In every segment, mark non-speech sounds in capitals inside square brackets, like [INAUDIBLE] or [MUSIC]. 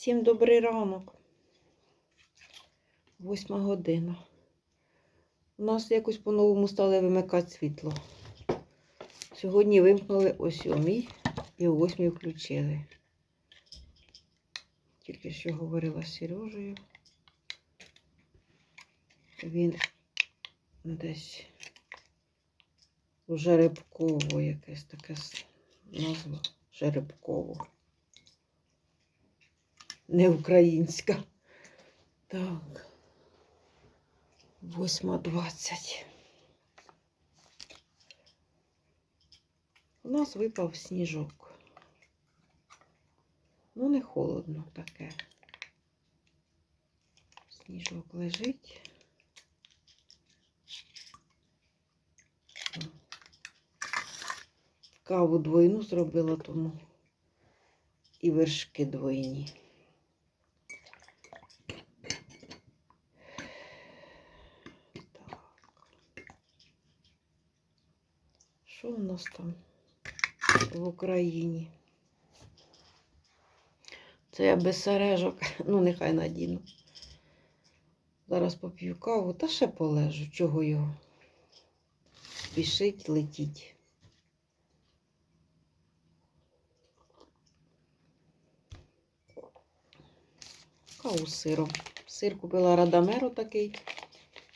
Всім добрий ранок. Восьма година. У нас якось по-новому стали вимикати світло. Сьогодні вимкнули о сьомій і о восьмій включили. Тільки що говорила з Сережею. Він десь у Жеребково якесь таке назва. Жеребково. Не українська. Так. 8.20. У нас випав сніжок. Ну, не холодно таке. Сніжок лежить. Каву двойну зробила тому. І вершки двойні. Так. Що у нас там в Україні? Це я без сережок, [LAUGHS] ну нехай надіну. Зараз поп'ю каву та ще полежу. Чого його? Спішить, летіть. Каву з сиром. Сир купила Радамеру такий.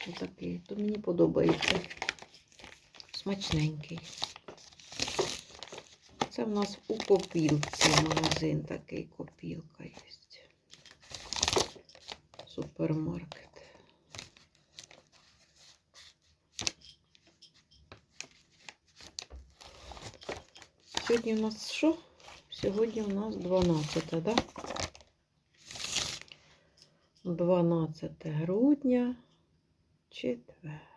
Отакий. То мені подобається. Смачненький. Це в нас у копілці магазин такий копілка є. Супермаркет. Сьогодні у нас що? Сьогодні у нас 12, так? Да? 12 грудня, четвер.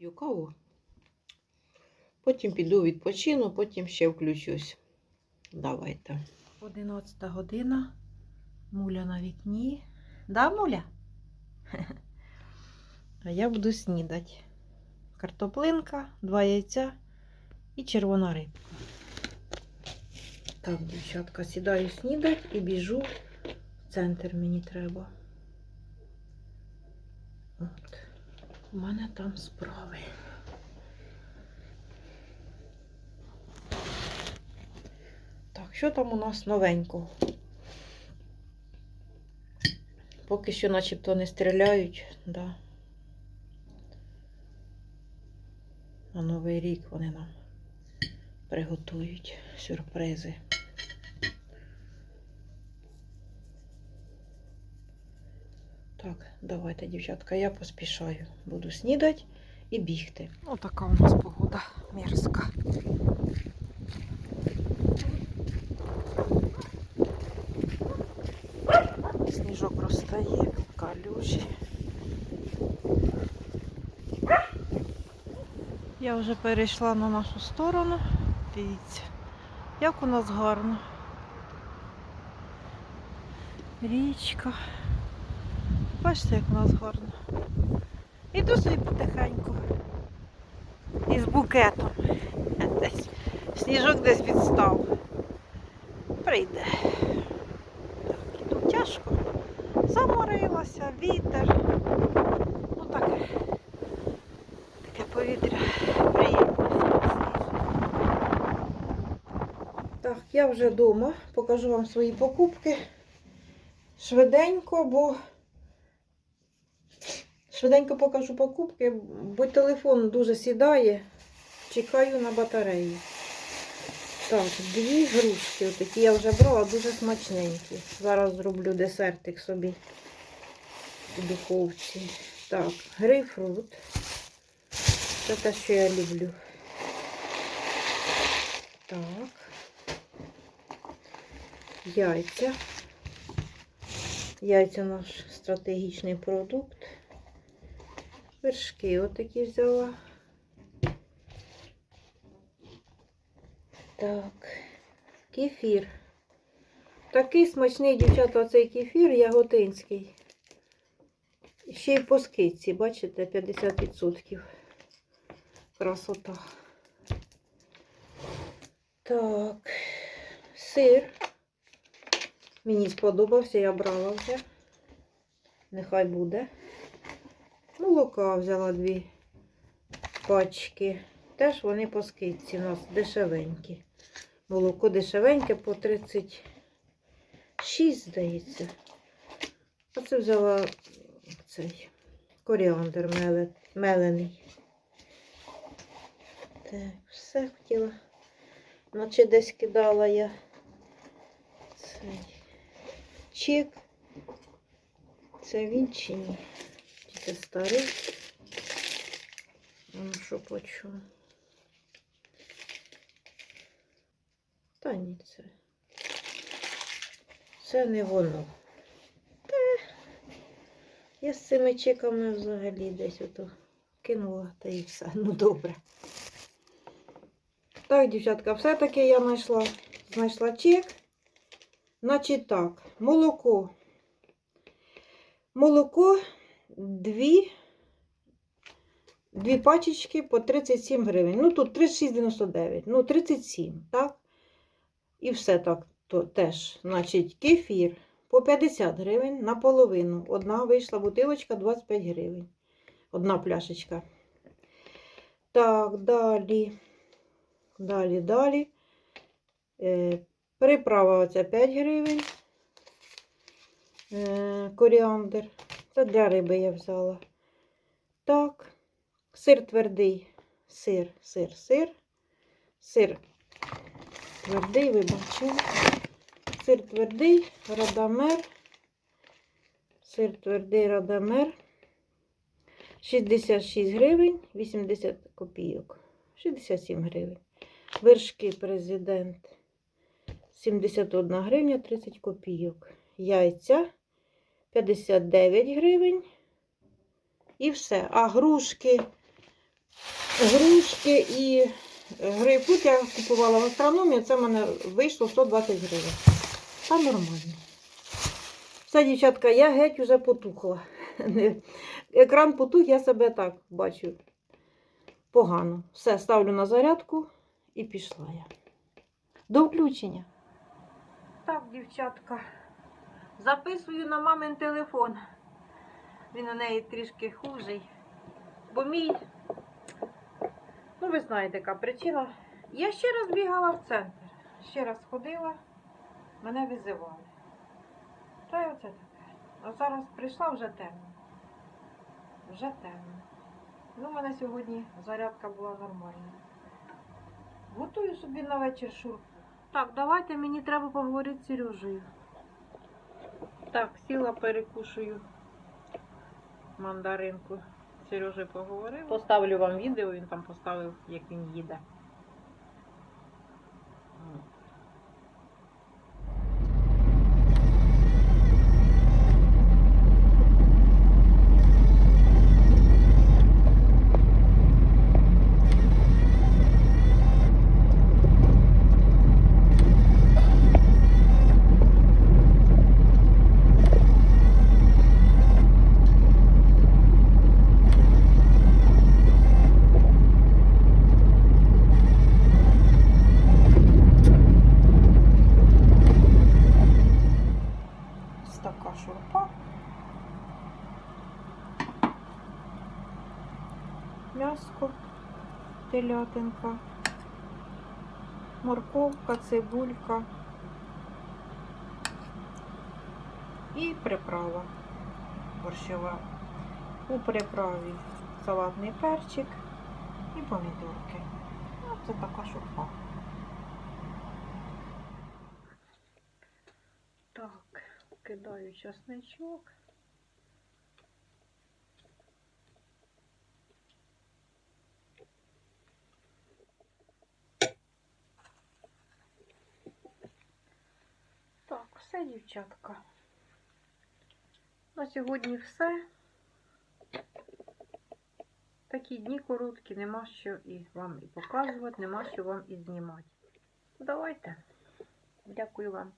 П'ю каву. Потім піду відпочину, потім ще включусь. Давайте. 11 година. Муля на вікні. Да, муля? [LAUGHS] А я буду снідати. Картоплинка, два яйця і червона рибка. Так, дівчатка, сідаю снідати і біжу в центр мені треба. У мене там справи. Так, що там у нас новенького? Поки що начебто не стріляють, да. На Новий рік вони нам приготують сюрпризи. Так, давайте, дівчатка, я поспішаю. Буду снідати і бігти. Отака у нас погода мерзка. Сніжок розтає, калюжі. Я вже перейшла на нашу сторону. Дивіться, як у нас гарно. Річка. Бачите, як у нас гарно. Іду собі потихеньку. Із букетом. Десь. Сніжок десь відстав. Прийде. Так, іду тяжко. Заморилася, вітер. Ну таке. Таке повітря приємне. Так, я вже вдома. Покажу вам свої покупки. Швиденько, бо швиденько покажу покупки, бо телефон дуже сідає. Чекаю на батареї. Так, дві грушки, отакі я вже брала, дуже смачненькі. Зараз зроблю десертик собі у духовці. Так, грейпфрут. Це те, що я люблю. Так. Яйця. Яйця наш стратегічний продукт. Вершки отакі взяла. Так, кефір. Такий смачний, дівчата, цей кефір яготинський. Ще й по скидці, бачите, 50%. Красота. Так, сир. Мені сподобався, я брала вже. Нехай буде. Молока взяла дві пачки. Теж вони по скидці у нас дешевенькі. Молоко дешевеньке по 36, здається. А це взяла цей коріандр мелений. Так, все хотіла. Наче десь кидала я цей чек. Це він чи ні? Це старий? Ну, що почув? Та ні, це. Це не воно. Та, я з цими чеками взагалі десь ото кинула та і все. Ну добре. Так, дівчатка, все-таки я знайшла, знайшла чек. Значить так, молоко. Молоко дві, дві пачечки по 37 гривень. Ну, тут 36,99, ну 37, так? І все так то, теж. Значить, кефір по 50 гривень наполовину. Одна вийшла бутилочка 25 гривень. Одна пляшечка. Так, далі. Далі, далі. Е, приправа оця 5 гривень. Е, коріандр. Це для риби я взяла. Так. Сир твердий. Сир, сир, сир. Сир твердий, ви. Сир твердий, радамер. Сир твердий радамер. 66 гривень, 80 копійок. 67 гривень. Вершки президент 71 гривня 30 копійок. Яйця 59 гривень. І все. А грушки, грушки і грейпфрут я купувала в астрономії, це в мене вийшло 120 гривень. Та нормально. Все, дівчатка, я геть уже потухла. [LAUGHS] Екран потух, я себе так бачу. Погано. Все, ставлю на зарядку і пішла я. До включення. Так, дівчатка. Записую на мамин телефон. Він у неї трішки хужий. Бо мій, ну ви знаєте, яка причина. Я ще раз бігала в центр. Ще раз ходила, мене визивали. Та й оце таке. А зараз прийшла вже темно. Вже темно. Ну, у мене сьогодні зарядка була нормальна. Готую собі на вечір шурпу. Так, давайте мені треба поговорити з Сережею. Так, сіла перекушую мандаринку. Сережа поговорив. Поставлю вам відео, він там поставив, як він їде. Така шурпа. М'яско, телятинка, морковка, цибулька і приправа борщова. У приправі салатний перчик і помідорки. Це така шурпа. Так, кидаю часничок. Так, все, дівчатка. На сьогодні все. Такі дні короткі, нема що і вам і показувати, нема що вам і знімати. Давайте. Дякую вам.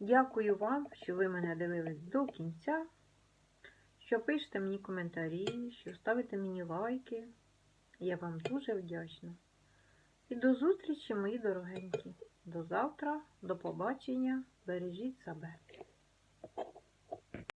Дякую вам, що ви мене дивились до кінця, що пишете мені коментарі, що ставите мені лайки. Я вам дуже вдячна. І до зустрічі, мої дорогенькі. До завтра, до побачення. Бережіть себе.